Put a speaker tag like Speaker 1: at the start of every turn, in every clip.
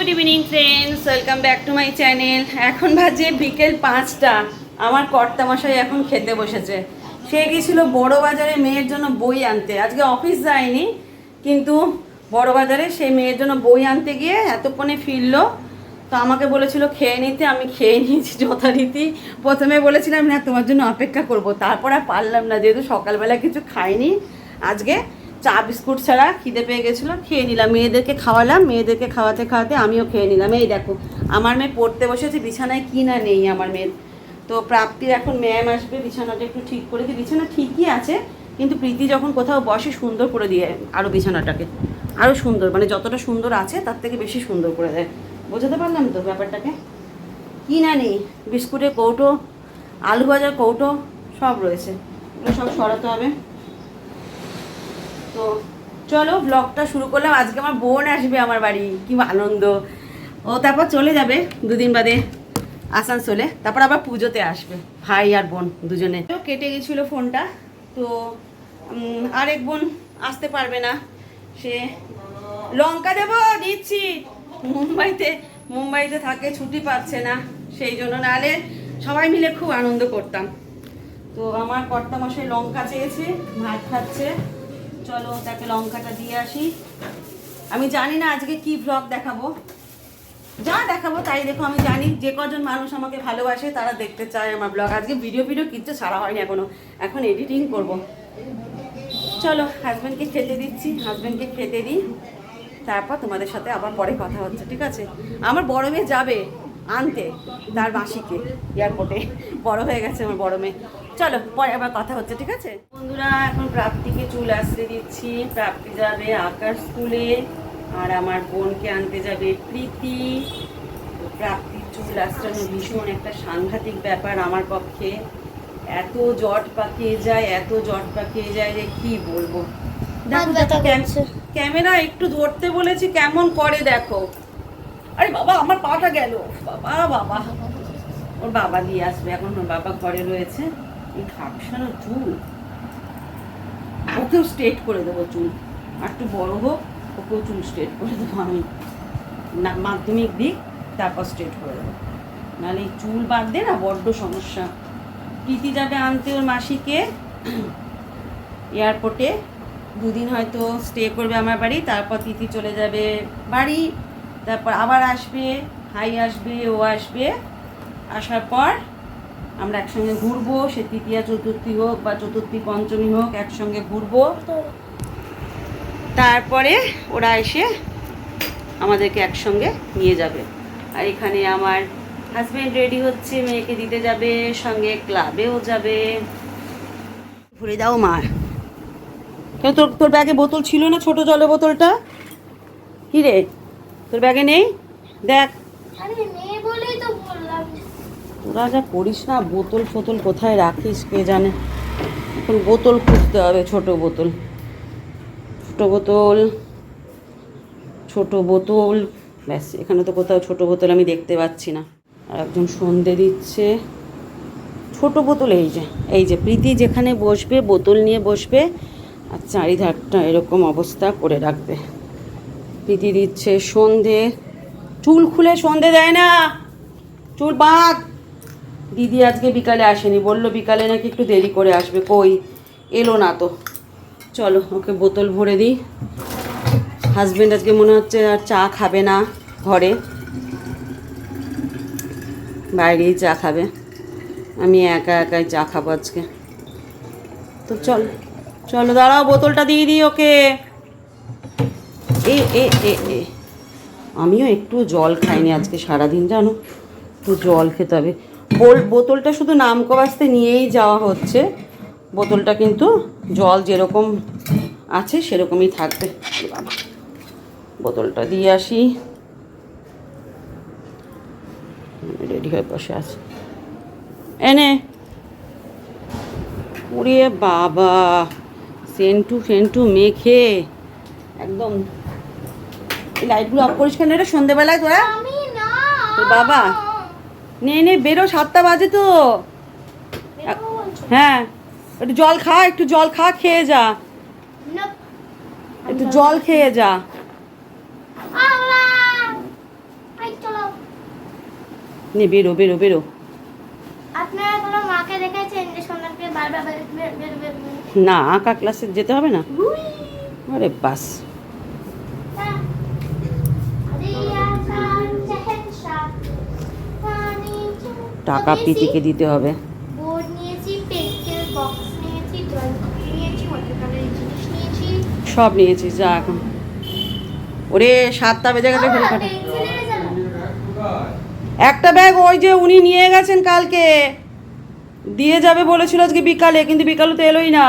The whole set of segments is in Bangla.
Speaker 1: Good evening friends welcome back to my channel এখন বাজে বিকেল পাঁচটা। আমার কর্তামশাই এখন খেতে বসেছে। সে গিয়েছিল বড় বাজারে মেয়ের জন্য বই আনতে। আজকে অফিস যায়নি, কিন্তু বড় বাজারে সেই মেয়ের জন্য বই আনতে গিয়ে এতক্ষণে ফিরলো। তো আমাকে বলেছিল, খেয়ে নিতে। আমি খেয়ে নিয়েছি যথারীতি। প্রথমে বলেছিলাম, না, তোমার জন্য অপেক্ষা করব। তারপর আর পারলাম না, যেহেতু সকালবেলা কিছু খাইনি। আজকে চা, বিস্কুট ছাড়া খিদে পেয়ে গেছিল, খেয়ে নিলাম। মেয়েদেরকে খাওয়ালাম, মেয়েদেরকে খাওয়াতে খাওয়াতে আমিও খেয়ে নিলাম। এই দেখো, আমার মেয়ে পড়তে বসেছে, বিছানায় কি না নেই আমার মেয়ের। তো প্রাপ্তির এখন ম্যাম আসবে, বিছানাটা একটু ঠিক করে দিই। বিছানা ঠিকই আছে, কিন্তু প্রীতি যখন কোথাও বসে সুন্দর করে দিয়ে আরও বিছানাটাকে। আরও সুন্দর মানে যতটা সুন্দর আছে, তার থেকে বেশি সুন্দর করে দেয়। বোঝাতে পারলাম তো ব্যাপারটাকে? কি না নেই, বিস্কুটের কৌটো, আলু ভাজার কৌটো, সব রয়েছে। এগুলো সব সরাতে হবে। তো চলো ব্লগটা শুরু করলাম। আজকে আমার বোন আসবে আমার বাড়ি। কি আনন্দ। ও তারপর চলে যাবে দুদিন বাদে আসানসোলে। তারপর আবার পুজোতে আসবে, ভাই আর বোন দুজনে। কেটে গেছিল ফোনটা। তো আরেক বোন আসতে পারবে না। সে লঙ্কা দেবো, দিচ্ছি। মুম্বাইতে মুম্বাইতে থাকে, ছুটি পাচ্ছে না। সেই জন্য নাহলে সবাই মিলে খুব আনন্দ করতাম। তো আমার কর্তা মশাই লঙ্কা চেয়েছে, ভাত খাচ্ছে। চলো তাকে লঙ্কাটা দিয়ে আসি। আমি জানি না আজকে কি ভ্লগ দেখাবো। যা দেখাবো তাই দেখো, আমি জানি যে কজন মানুষ আমাকে ভালোবাসে, তারা দেখতে চায় আমার ব্লগ আজকে ভিডিও ভিডিও কিচ্ছু ছাড়া হয়নি এখনও। এখন এডিটিং করব। চলো হাজব্যান্ডকে খেতে দিচ্ছি। হাজব্যান্ডকে খেতে দিই। তারপর তোমাদের সাথে আবার পরে কথা হচ্ছে, ঠিক আছে? আমার বড় মেয়ে যাবে। আনতে তার মাসিকে এয়ারপোর্টে। বড় হয়ে গেছে আমার বড় মেয়ে। চলো পরে আবার কথা হচ্ছে ঠিক আছে? বন্ধুরা এখন প্রাপ্তিকে চুল আসতে দিচ্ছি। প্রাপ্তি যাবে আকার স্কুলে আর আমার বোনকে আনতে যাবে প্রীতি। প্রাপ্তির চুল আসানো ভীষণ একটা সাংঘাতিক ব্যাপার আমার পক্ষে। এত জট পাকিয়ে যায় এত জট পাকিয়ে যায় যে কি বলব? দেখো দেখো ক্যামেরা একটু ধরতে বলেছি কেমন করে দেখো? আরে বাবা, আমার পাটা গেল। বাবা বাবা। ওর বাবা দিয়ে আসবে, এখন ওর বাবা ঘরে রয়েছে। এই খাপসানো চুল। ওকেও স্ট্রেট করে দেবো চুল। আর একটু বড় হোক, ওকেও চুল স্ট্রেট করে দেবো আমি। না, মাধ্যমিক দিক, তারপর স্ট্রেট করে দেবো। নাহলে চুল বাঁধতে না, বড্ড সমস্যা। প্রীতি যাবে আনতে ওর মাসিকে। এয়ারপোর্টে। দুদিন হয়তো স্টে করবে আমার বাড়ি, তারপর তিথি চলে যাবে বাড়ি। তারপর আবার আসবে, হাই আসবে, ও আসবে। আসার পর আমরা একসঙ্গে ঘুরবো, সে তৃতীয়া, চতুর্থী হোক বা চতুর্থী, পঞ্চমী হোক, একসঙ্গে ঘুরবো। তারপরে ওরা এসে আমাদেরকে একসঙ্গে নিয়ে যাবে। আর এখানে আমার হাজব্যান্ড রেডি হচ্ছে, মেয়েকে দিতে যাবে, সঙ্গে ক্লাবেও যাবে। ঘুরে দাও মার তোর তোর ব্যাগে বোতল ছিল না ছোট জলের বোতলটা? কি রে? তোর ব্যাগে নেই? দেখ। তোরা যা করিস না বোতল ফোতল কোথায় রাখিস কে জানে? এখন বোতল খুঁজতে হবে ছোট বোতল। ছোট বোতল ছোট বোতল। ব্যাস এখানে তো কোথাও ছোট বোতল আমি দেখতে পাচ্ছি না। আর একজন সন্ধে দিচ্ছে। ছোট বোতল এই যে এই যে প্রীতি যেখানে বসবে বোতল নিয়ে বসবে আর চারিধারটা এরকম অবস্থা করে রাখবে। প্রীতি দিচ্ছে সন্ধে। চুল খুলে সন্ধে দেয় না। চুল বাঁধ। দিদি আজকে বিকালে আসেনি, বলল বিকালে নাকি একটু দেরি করে আসবে। কই? এলো না তো। চলো, ওকে বোতল ভরে দিই। হাজব্যান্ড আজকে মনে হচ্ছে আর চা খাবে না ঘরে। বাইরেই চা খাবে। আমি একা একাই চা খাব আজকে। তো চল, চলো দাঁড়াও, বোতলটা দিয়ে দিই ওকে। এ এ এ এ। আমিও একটু জল খাইনি আজকে সারাদিন, জানো? একটু জল খেতে হবে। বোল, বোতলটা শুধু নামকো বাস্তে নিয়েই যাওয়া হচ্ছে। বোতলটা কিন্তু জল যেরকম আছে সেরকমই থাকবে। বোতলটা দিয়ে আসি। রেডি হয়ে বসে আছে। এনে ওরে বাবা, সেন্টু ফেন্টু মেখে। একদম এই লাইটগুলো অফ করিস কেন রে? সন্ধেবেলায় তোরা? বাবা? নে নে বেরো সাতটা বাজে তো। হ্যাঁ একটু জল খা একটু জল খা খেয়ে যা। একটু জল খেয়ে যা। নে বেরো বেরো বেরো।
Speaker 2: আপনারা কোনো মাকে দেখেছেন যে সোনাকে বারবার বের বের বের বের বের-
Speaker 1: না আঁকা ক্লাসে যেতে হবে না? আরে বাস। টাকা
Speaker 2: নিয়েছি,
Speaker 1: প্রীতিকে দিতে হবে।
Speaker 2: বোর্ড নিয়েছি পেন্সিল বক্স নিয়েছি ড্রয়িং নিয়েছি ওয়াটার জিনিস নিয়েছি।
Speaker 1: সব নিয়েছিস যা এখন। ওরে সাতটা বেজে গেছে কাটা। একটা ব্যাগ ওই যে উনি নিয়ে গেছেন কালকে। দিয়ে যাবে বলেছিল আজকে বিকালে কিন্তু বিকালে তো এলোই না।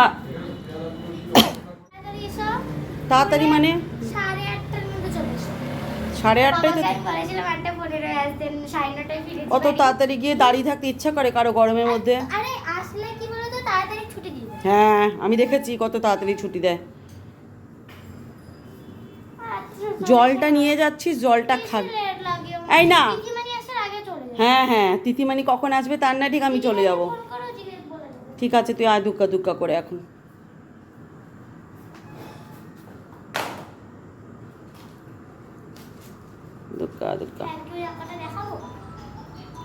Speaker 2: তাড়াতাড়ি
Speaker 1: মানে?
Speaker 2: সাড়ে
Speaker 1: আটটায় তো
Speaker 2: আসতেন, সাড়ে নটায় ফিরেছি
Speaker 1: অত তাড়াতাড়ি গিয়ে দাঁড়িয়ে থাকতে ইচ্ছা করে কারও গরমের মধ্যে
Speaker 2: আরে আসলে কি বলতো তাড়াতাড়ি ছুটি দিবে
Speaker 1: হ্যাঁ আমি দেখেছি কত তাড়াতাড়ি ছুটি দেয় জলটা নিয়ে যাচ্ছিস জলটা
Speaker 2: আমার।
Speaker 1: এই না।
Speaker 2: চলে যাবে।
Speaker 1: হ্যাঁ হ্যাঁ তিথিমানি কখন আসবে তার না ঠিক আমি চলে যাব
Speaker 2: করো।
Speaker 1: ঠিক আছে তুই আয় দুক্কা দুক্কা করে এখন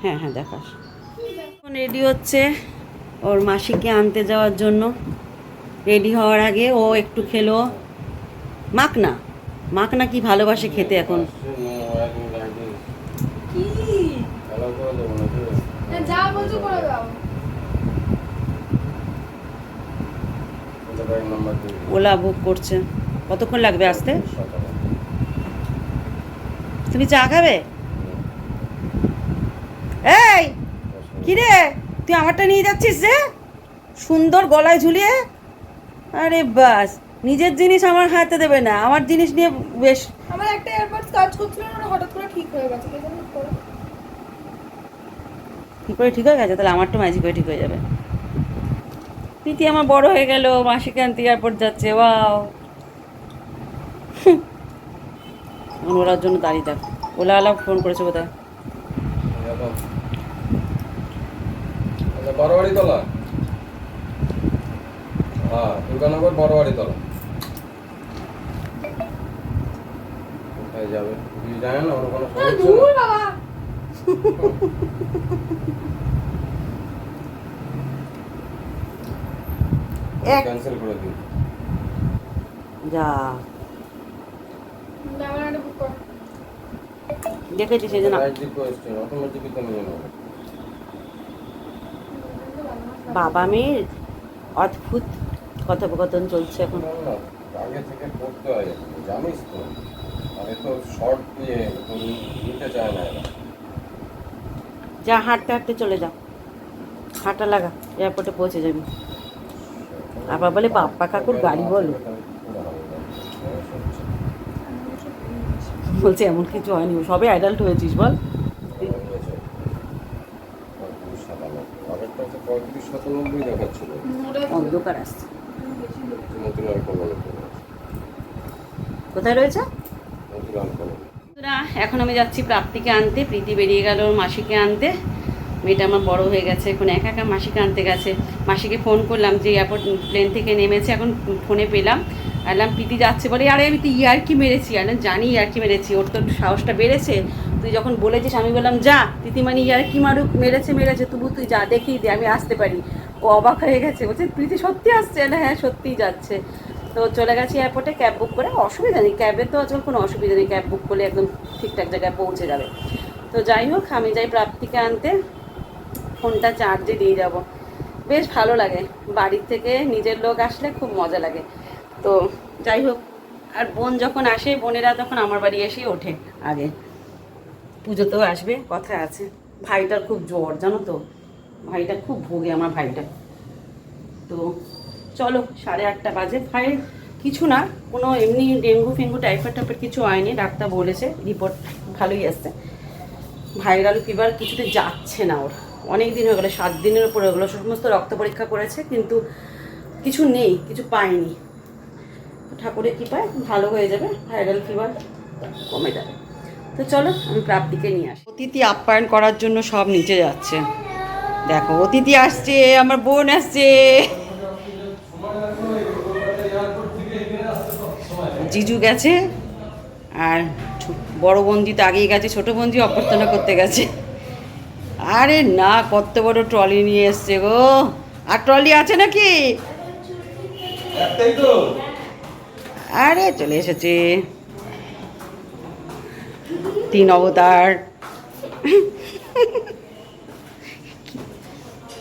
Speaker 1: হ্যাঁ হ্যাঁ দেখাস। এখন রেডি হচ্ছে ওর মাসিকে আনতে যাওয়ার জন্য। রেডি হওয়ার আগে ও একটু খেলো। মাখনা? মাখনা কি ভালোবাসে খেতে এখন? ওলা বুক করছে। কতক্ষণ লাগবে আসতে? তুমি চা খাবে এই কি রে তুই আমারটা নিয়ে যাচ্ছিস রে সুন্দর গলায় ঝুলিয়ে? আরে বাস নিজের জিনিস আমার হাতে দেবে না। আমার জিনিস নিয়ে বেশ।
Speaker 3: আমার একটা এয়ারবাডস কাজ করছিল না ওটা হঠাৎ করে ঠিক হয়ে গেছে কে করে।
Speaker 1: কি করে। ঠিক হয়ে গেছে? তাহলে আমারটা ম্যাজিক হয়ে ঠিক হয়ে যাবে। প্রীতি আমার বড় হয়ে গেল মাসিকে আনতে এয়ারপোর্ট যাচ্ছে ওয়াও। ওলার জন্য দাঁড়িয়ে থাক। ওলাওয়ালা ফোন করেছে বোধহয়।
Speaker 4: বড়বাড়ি তলা হ্যাঁ দুর্গানগর বড়বাড়ি তলা কোথায় যাবে? তুই ওর কোনো ক্যান্সেল করে দিন
Speaker 1: যা। দেখেছি সেই জন্য
Speaker 4: রাইট রিকোয়েস্ট অটোমেটিকলি তো নিয়ে নেবে
Speaker 1: বাবা মেয়ের অদ্ভুত কথোপকথন চলছে এখন।
Speaker 4: আগে থেকে করতে হয় জানিস তো। আগে তো শর্ট দিয়ে নিতে চায় না
Speaker 1: যা হাঁটতে হাঁটতে চলে যাও হাঁটা লাগা এয়ারপোর্টে পৌঁছে যাবি। আবার বলে বাপ্পা কাকুর গাড়ি বলো। বলছে এমন কিছু হয়নি সবে অ্যাডাল্ট হয়েছিস বল।
Speaker 4: সাতানব্বই দেখাচ্ছিল।
Speaker 1: অন্ধকার আসছে। কোথায় রয়েছে? এখন আমি যাচ্ছি প্রাপ্তিকে আনতে প্রীতি বেরিয়ে গেল ওর মাসিকে আনতে। মেয়েটা আমার বড় হয়ে গেছে এখন একা একা মাসিকে আনতে গেছে। মাসিকে ফোন করলাম যে এয়ারপোর্ট প্লেন থেকে নেমেছে এখন ফোনে পেলাম। আলাম প্রীতি যাচ্ছে বলে আরে আমি তো ইয়ারকি মেরেছি। আলাম জানি ইয়ারকি মেরেছি ওর তো একটু সাহসটা বেড়েছে। তুই যখন বলেছিস, আমি বললাম, যা প্রীতিমানি ইয়ারকি মারুক? মেরেছে মেরেছে, তবু তুই যা দেখিয়ে দে, আমি আসতে পারি। ও অবাক হয়ে গেছে, বলছে, প্রীতি সত্যি আসছে? না হ্যাঁ সত্যিই যাচ্ছে। তো চলে গেছি এয়ারপোর্টে ক্যাব বুক করে, অসুবিধা নেই ক্যাবে তো আজকাল কোনো অসুবিধা নেই ক্যাব বুক করলে একদম ঠিকঠাক জায়গায় পৌঁছে যাবে। তো যাই হোক, আমি যাই প্রাপ্তিকে আনতে, ফোনটা চার্জে দিয়ে যাব। বেশ ভালো লাগে, বাড়ির থেকে নিজের লোক আসলে খুব মজা লাগে। তো যাই হোক, আর বোন যখন আসে, বোনেরা তখন আমার বাড়ি এসেই ওঠে আগে। পুজোতেও আসবে, কথা আছে। ভাইটার খুব জ্বর, জানো তো? ভাইটা খুব ভোগে আমার ভাইটা। তো চলো, সাড়ে আটটা বাজে। ভাই, কিছু না, কোনো এমনি ডেঙ্গু ফেঙ্গু টাইফয়েড টাইফয়েড কিছু হয়নি, ডাক্তার বলেছে রিপোর্ট ভালোই আসছে ভাইরাল ফিভার কিছুতে যাচ্ছে না ওর। অনেক দিন হয়ে গেলো, সাত দিনের উপরে হয়ে গেলো, সমস্ত রক্ত পরীক্ষা করেছে, কিন্তু কিছু নেই, কিছু পায়নি। ঠাকুরের কৃপায় ভালো হয়ে যাবে, ভাইরাল ফিভার কমে যাবে। তো চলো আমি প্রাপ্তিকে নিয়ে আসি। অতিথি আপ্যায়ন করার জন্য সব নিচে যাচ্ছে। দেখো অতিথি আসছে আমার বোন আসছে। জিজু গেছে আর বড় বন্দি তো আগেই গেছে ছোট বন্দি অভ্যর্থনা করতে গেছে। আরে না কত বড় ট্রলি নিয়ে এসছে গো। আর ট্রলি আছে নাকি? আরে চলে এসেছে। তিন অবতার।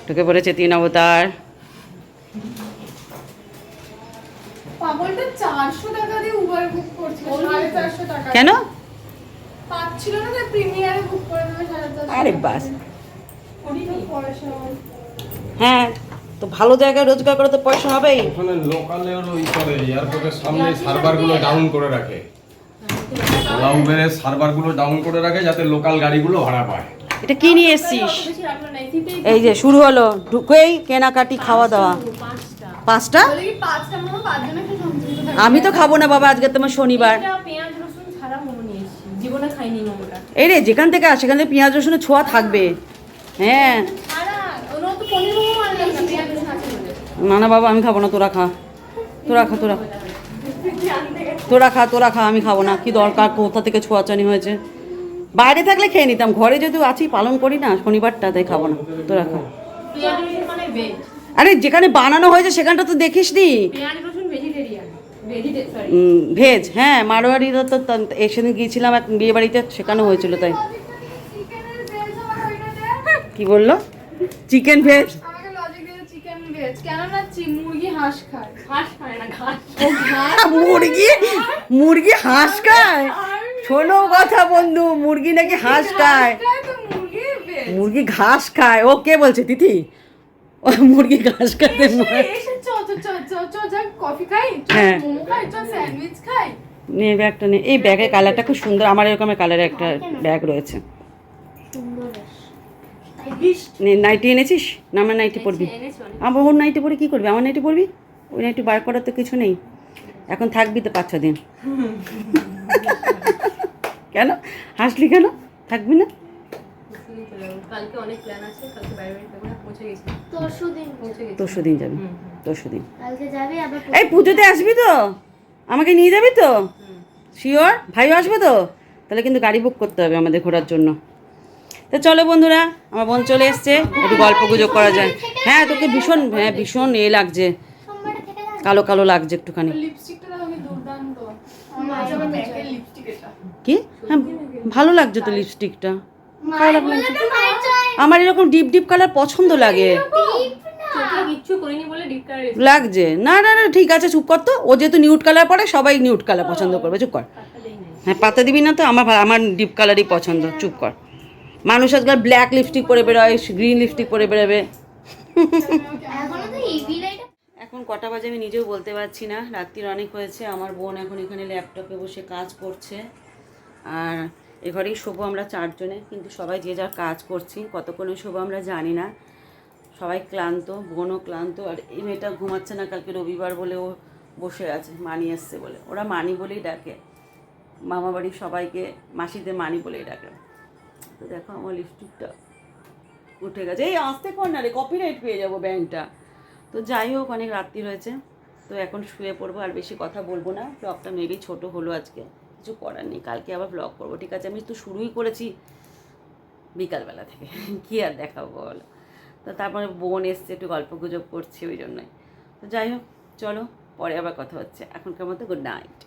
Speaker 1: ঢুকে পড়েছে তিন অবতার। কেন?
Speaker 3: পাচ্ছিল না তাই প্রিমিয়ারে বুক করে দেবে সাড়ে চারশো
Speaker 1: আরে বাস। হ্যাঁ। তো ভালো জায়গায় রোজগার করে তো পয়সা হবেই।
Speaker 4: ওখানে লোকালের ওই করে এয়ারপোর্টের সামনে সার্ভারগুলো ডাউন করে রাখে। ওলা উবেরের সার্ভারগুলো ডাউন করে রাখে যাতে লোকাল গাড়িগুলো ভাড়া পায়।
Speaker 1: এটা কি নিয়ে এসছিস? এই যে, শুরু হলো। ঢুকেই কেনাকাটি, খাওয়া দাওয়া। পাঁচটা? আমি তো খাব না বাবা, আজকে তোমার শনিবার। এই রে, যেখান থেকে আস, সেখান থেকে পেঁয়াজ, রসুনের ছোঁয়া থাকবে। হ্যাঁ।
Speaker 5: না
Speaker 1: না, বাবা, আমি খাব না, তোরা খা। তোরা খা তোরা খা। তোরা খা তোরা খা, আমি খাব না। কি দরকার? কোথা থেকে ছোঁয়াচানি হয়েছে? বাইরে থাকলে খেয়ে নিতাম। ঘরে যদি আছি, পালন করি না, শনিবারটা তাই খাব না। তোরা খা। আরে, যেখানে বানানো হয়েছে, সেখানটা তো দেখিস নি ভেজ। হ্যাঁ মারোয়ারিরা তো সেদিন গিয়েছিলাম এক বিয়ে বাড়িতে সেখানে হয়েছিল তাই। কি বলল? Chicken veg?
Speaker 3: আমাকে খায়।
Speaker 5: ঘাস খায় না ঘাস।
Speaker 1: মুরগি? মুরগি হাঁস খায়? শোনো কথা বন্ধু মুরগি নাকি হাঁস খায়।
Speaker 3: মুরগি
Speaker 1: ঘাস খায়। ও কে বলছে তিথি? ও মুরগি ঘাস খাতে হ্যাঁ। নে ব্যাগটা নে। এই ব্যাগের কালারটা খুব সুন্দর। আমার এরকমের কালারের একটা ব্যাগ রয়েছে। নাইটি এনেছিস? না আমার নাইটি পরবি আমার ওর নাইটি পরে কি করবি? আমার নাইটি পরবি ওই নাইটি বার করার তো কিছু নেই। এখন থাকবি তো পাঁচ ছ দিন। কেন? হাসলি কেন? থাকবি না?
Speaker 5: কালকে অনেক প্ল্যান আছে কালকে বাইরে বাড়ি যাব না পৌঁছে গেছি।
Speaker 2: তরশু দিন।
Speaker 1: যাবি তোর দিন।
Speaker 2: কালকে যাবি আবার
Speaker 1: এই পুজোতে আসবি তো? আমাকে নিয়ে যাবি তো? শিওর ভাইও আসবে তো? তাহলে কিন্তু গাড়ি বুক করতে হবে আমাদের ঘোরার জন্য। তো চলো বন্ধুরা, আমার বোন চলে এসছে, একটু গল্প গুজব করা যায়। হ্যাঁ তোকে ভীষণ হ্যাঁ ভীষণ এ লাগছে। কালো কালো লাগছে একটুখানি।
Speaker 3: কি?
Speaker 1: হ্যাঁ ভালো লাগছে তো লিপস্টিকটা আমার এরকম ডিপ ডিপ কালার পছন্দ লাগে। লাগছে। না না না, ঠিক আছে, চুপ কর তো। ও যেহেতু নিউট কালার পরে, সবাই নিউট কালার পছন্দ করবে। চুপ কর। হ্যাঁ পাতা দিবি না তো? আমার আমার ডিপ কালারই পছন্দ। চুপ কর। মানুষ আজকাল ব্ল্যাক লিপস্টিক পরে বেরোয় গ্রিন লিপস্টিক পরে বেরোবে। এখনও কটা বাজে আমি নিজেও বলতে পারছি না। রাত্রির অনেক হয়েছে আমার বোন এখন এখানে ল্যাপটপে বসে কাজ করছে। আর এ ঘরেই শোবো আমরা চারজনে কিন্তু সবাই যে যার কাজ করছি কতক্ষণে শোবো আমরা জানি না। সবাই ক্লান্ত বোনও ক্লান্ত আর এই মেয়েটা ঘুমাচ্ছে না কালকে রবিবার বলে ও বসে আছে মানি আসছে বলে। ওরা মানি বলেই ডাকে। মামা বাড়ির সবাইকে মাসিদের মানি বলেই ডাকে। তো দেখো আমার লিপস্টিকটা উঠে গেছে। এই আসতে কর না রে কপিরাইট পেয়ে যাব ব্যাংকটা। তো যাই হোক, অনেক রাত্রি রয়েছে তো এখন শুয়ে পড়ব, আর বেশি কথা বলব না। ব্লগটা মেবি ছোট হলো আজকে, কিছু করার নেই। কালকে আবার ব্লগ করব, ঠিক আছে? আমি তো শুরুই করেছি বিকালবেলা থেকে, কী আর দেখাবো বলো? তো তারপরে বোন এসছে, একটু গল্প গুজব করছে, ওই জন্যই। তো যাই হোক, চলো, পরে আবার কথা হচ্ছে। এখনকার মতো গুড নাইট